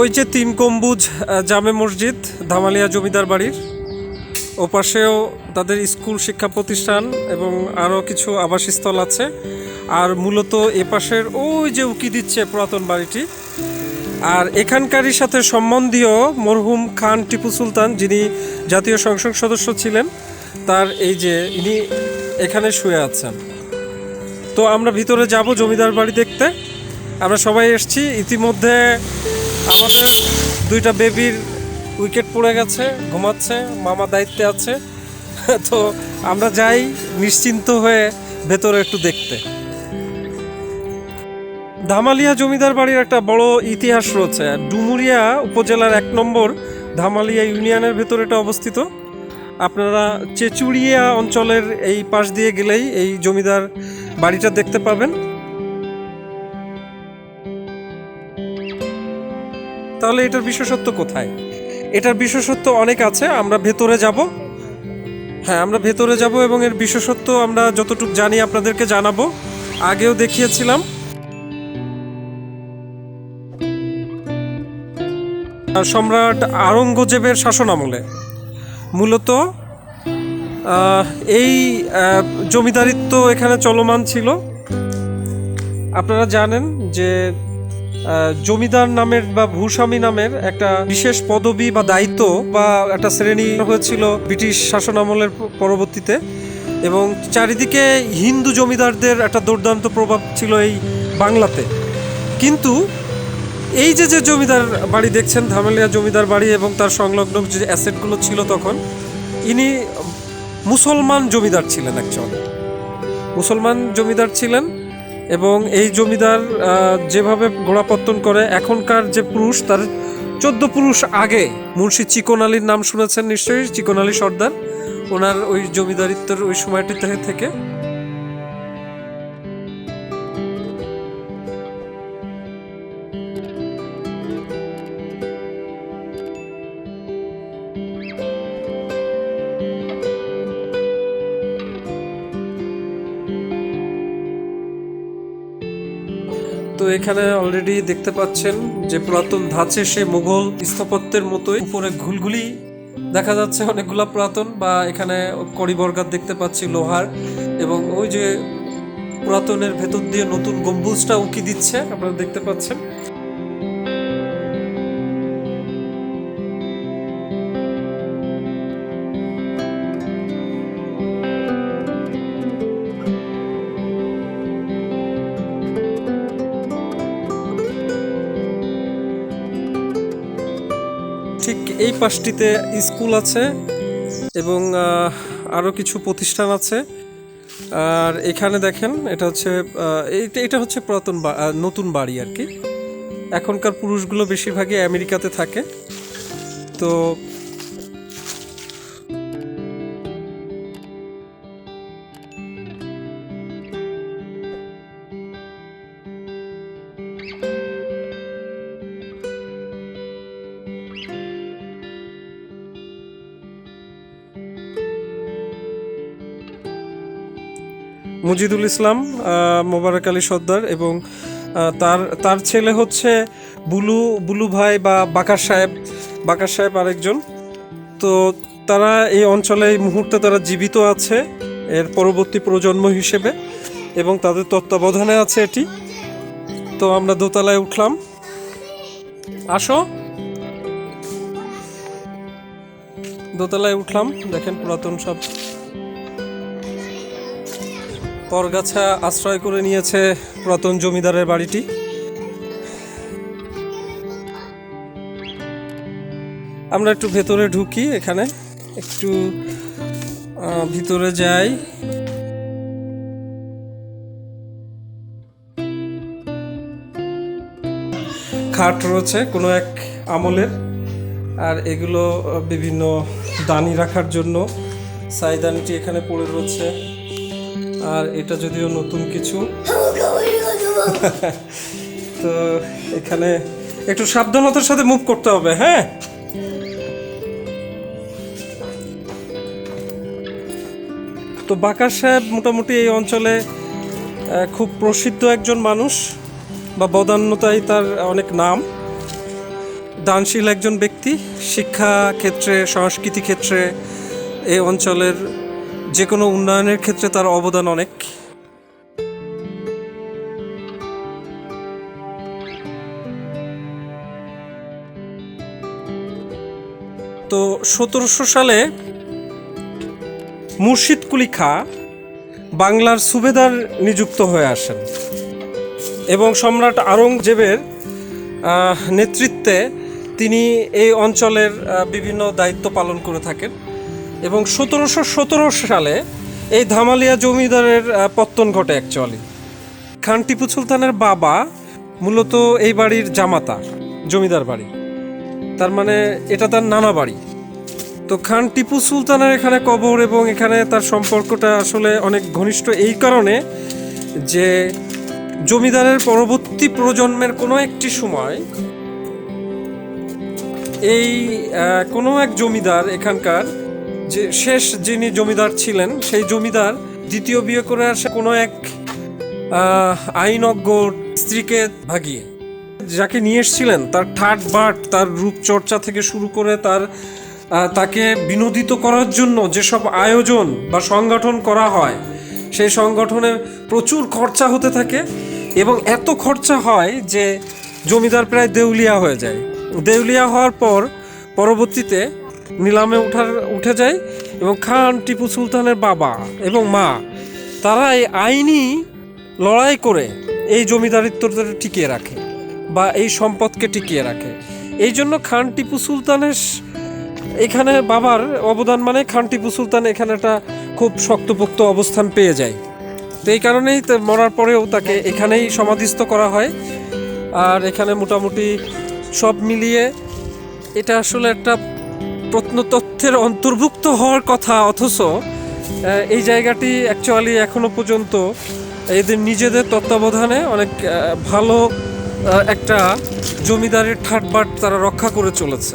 ওই যে তিন গম্বুজ আহ, জামে মসজিদ ধামালিয়া জমিদার বাড়ির। ওপাশেও তাদের স্কুল শিক্ষা প্রতিষ্ঠান এবং আরও কিছু আবাসস্থল আছে। আর মূলত এপাশের ওই যে উকি দিচ্ছে পুরাতন বাড়িটি। আর এখানকারই সাথে সম্বন্ধীয় মরহুম খান টিপু সুলতান যিনি জাতীয় সংসদ সদস্য ছিলেন তার এই যে ইনি এখানে শুয়ে আছেন। তো আমরা ভিতরে যাব জমিদার বাড়ি দেখতে। আমরা সবাই এসেছি। ইতিমধ্যে আমাদের দুইটা বেবির উইকেট পড়ে গেছে, ঘুমাচ্ছে, মামা দায়িত্বে আছে। তো আমরা যাই নিশ্চিন্ত হয়ে ভেতরে একটু দেখতে। ধামালিয়া জমিদার বাড়ির একটা বড় ইতিহাস রয়েছে। ডুমুরিয়া উপজেলার এক নম্বর ধামালিয়া ইউনিয়নের ভেতরে এটা অবস্থিত। আপনারা চেচুড়িয়া অঞ্চলের এই পাশ দিয়ে গেলেই এই জমিদার বাড়িটা দেখতে পাবেন। তাহলে এটার বিশেষত্ব কোথায়? এটার বিশেষত্ব অনেক আছে, আমরা ভেতরে যাব। হ্যাঁ আমরা ভেতরে যাব এবং এর বিশেষত্ব আমরা যতটুকু জানি আপনাদেরকে জানাব। আগেও দেখিয়েছিলাম। সম্রাট আওরঙ্গজেবের শাসনামলে মূলত এই জমিদারিত্ব এখানে চলমান ছিল। আপনারা জানেন যে জমিদার নামের বা ভূস্বামী নামের একটা বিশেষ পদবি বা দায়িত্ব বা একটা শ্রেণি হয়েছিল ব্রিটিশ শাসন আমলের পরবর্তীতে। এবং চারিদিকে হিন্দু জমিদারদের একটা দুর্দান্ত প্রভাব ছিল এই বাংলাতে। কিন্তু এই যে যে জমিদার বাড়ি দেখছেন, ধামেলিয়া জমিদার বাড়ি এবং তার সংলগ্ন যে অ্যাসেটগুলো ছিল তখন, ইনি মুসলমান জমিদার ছিলেন অ্যাকচুয়ালি মুসলমান জমিদার ছিলেন এবং এই জমিদার যেভাবে ঘোড়াপত্তন করে, এখনকার যে পুরুষ, তার চোদ্দ পুরুষ আগে, মুন্সি চিকন আলীর নাম শুনেছেন নিশ্চয়ই, চিকন আলী সর্দার, ওনার ওই জমিদারিত্বের ওই সময়টি থেকে। এখানে অলরেডি দেখতে পাচ্ছেন যে পুরাতন ধাঁচে সে মুঘল স্থাপত্যের মতোই উপরে ঘুলঘুলি দেখা যাচ্ছে অনেকগুলা পুরাতন বা এখানে কড়িবর্গার দেখতে পাচ্ছি লোহার এবং ওই যে পুরাতনের ভেতর দিয়ে নতুন গম্বুজটা উঁকি দিচ্ছে, আপনারা দেখতে পাচ্ছেন। এই পাশটিতে স্কুল আছে এবং আরও কিছু প্রতিষ্ঠান আছে। আর এখানে দেখেন, এটা হচ্ছে এটা হচ্ছে পুরাতন নতুন বাড়ি আর কি। এখনকার পুরুষগুলো বেশিরভাগই আমেরিকাতে থাকে। তো মুজিদুল ইসলাম মোবারক আলী সর্দার এবং তার তার ছেলে হচ্ছে বুলু বুলু ভাই বা বাকার সাহেব বাকার সাহেব আরেকজন। তো তারা এই অঞ্চলে এই মুহূর্তে তারা জীবিত আছে এর পরবর্তী প্রজন্ম হিসেবে এবং তাদের তত্ত্বাবধানে আছে এটি। তো আমরা দোতলায় উঠলাম। আসো। দোতলায় উঠলাম। দেখেন পুরাতন সব। পরগাছা আশ্রয় করে নিয়েছে পুরাতন জমিদারের বাড়িটি। আমরা একটু ভেতরে ঢুকি এখানে। একটু ভিতরে যাই। খাট রয়েছে কোনো এক আমলের। আর এগুলো বিভিন্ন দানি রাখার জন্য। সাইদানিটি এখানে পড়ে রয়েছে। আর এটা যদিও নতুন কিছু। তো এখানে একটু সাবধানতার সাথে মুভ করতে হবে হ্যাঁ? তো বাকার সাহেব মোটামুটি এই অঞ্চলে খুব প্রসিদ্ধ একজন মানুষ বা বদান্যতায় তার অনেক নাম। দানশীল একজন ব্যক্তি শিক্ষা ক্ষেত্রে সংস্কৃতি ক্ষেত্রে এই অঞ্চলের যে কোনো উন্নয়নের ক্ষেত্রে তার অবদান অনেক। তো সতেরোশো সালে মুর্শিদ কুলি খা বাংলার সুবেদার নিযুক্ত হয়ে আসেন এবং সম্রাট আওরঙ্গজেবের আহ, নেতৃত্বে তিনি এই অঞ্চলের বিভিন্ন দায়িত্ব পালন করে থাকেন। এবং সতেরোশো সতেরো সালে এই ধামালিয়া জমিদারের পত্তন ঘটে অ্যাকচুয়ালি খান টিপু সুলতানের বাবা মূলত এই বাড়ির জামাতা, জমিদার বাড়ি। তার মানে এটা তার নানা বাড়ি। তো খান টিপু সুলতানের এখানে কবর এবং এখানে তার সম্পর্কটা আসলে অনেক ঘনিষ্ঠ এই কারণে যে জমিদারের পরবর্তী প্রজন্মের কোনো একটি সময় এই কোনো এক জমিদার এখানকার যে শেষ যিনি জমিদার ছিলেন, সেই জমিদার দ্বিতীয় বিয়ে করে আসে কোনো এক আইনজ্ঞ স্ত্রীকে ভাগিয়ে যাকে নিয়ে এসেছিলেন, তার ঠাট বাট, তার রূপচর্চা থেকে শুরু করে তার তাকে বিনোদিত করার জন্য যেসব আয়োজন বা সংগঠন করা হয়, সেই সংগঠনে প্রচুর খরচা হতে থাকে এবং এত খরচা হয় যে জমিদার প্রায় দেউলিয়া হয়ে যায়। দেউলিয়া হওয়ার পর পরবর্তীতে নিলামে উঠার উঠে যায় এবং খান টিপু সুলতানের বাবা এবং মা, তারা এই আইনি লড়াই করে এই জমিদারিত্বটা টিকিয়ে রাখে বা এই সম্পদকে টিকিয়ে রাখে। এই জন্য খান টিপু সুলতানের এখানে বাবার অবদান মানে খান টিপু সুলতান এখানে একটা খুব শক্তপোক্ত অবস্থান পেয়ে যায়। তো এই কারণেই মরার পরেও তাকে এখানেই সমাধিস্থ করা হয়। আর এখানে মোটামুটি সব মিলিয়ে এটা আসলে একটা প্রত্নতত্ত্বের অন্তর্ভুক্ত হওয়ার কথা, অথচ এই জায়গাটি অ্যাকচুয়ালি এখনও পর্যন্ত এদের নিজেদের তত্ত্বাবধানে অনেক ভালো একটা জমিদারের ঠাটবাট তারা রক্ষা করে চলেছে।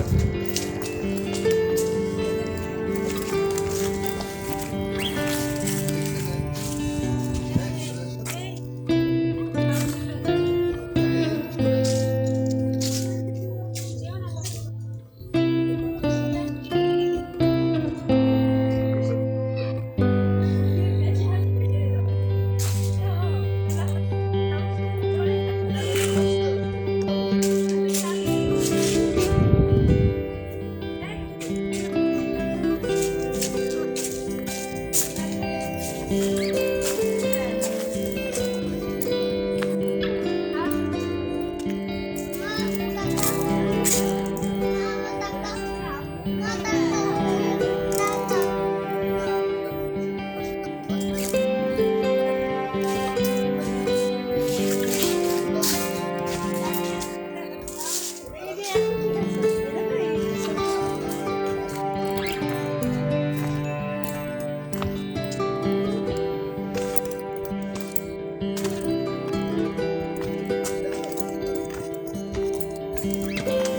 Bye.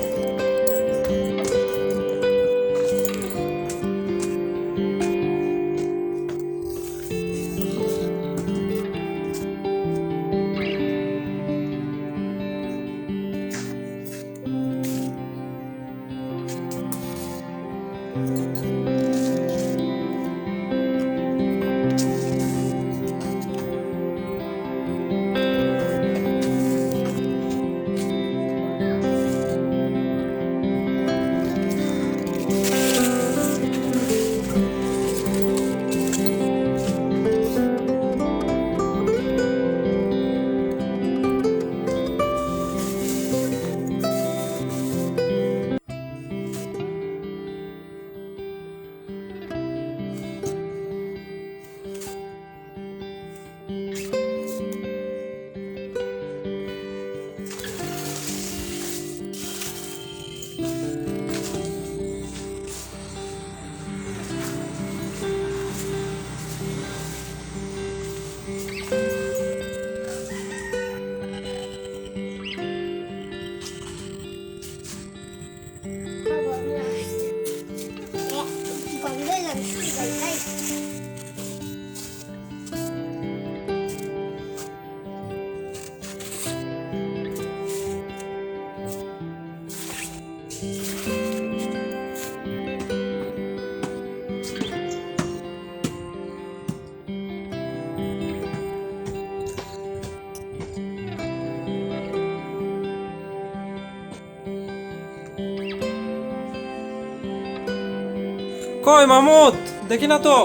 কই মামুদ? দেখি না তো।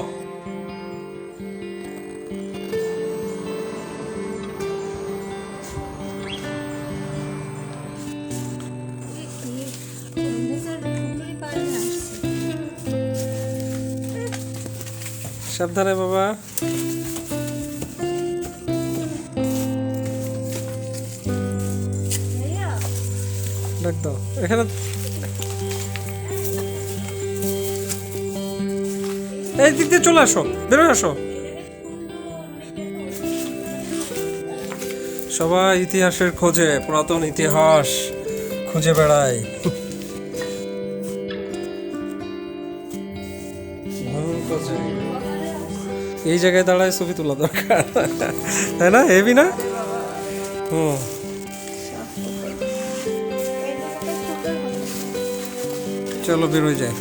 সাবধানে বাবা। ডাক দাও। এখানে এই দিক দিয়ে চলে আসো, বেরোয় আসো। সবাই ইতিহাসের খোঁজে, পুরাতন ইতিহাস খুঁজে বেড়ায়। এই জায়গায় দাঁড়ায় ছবি তোলা দরকার। তাই না হেবি না? হুম। চলো, বেরোয় যায়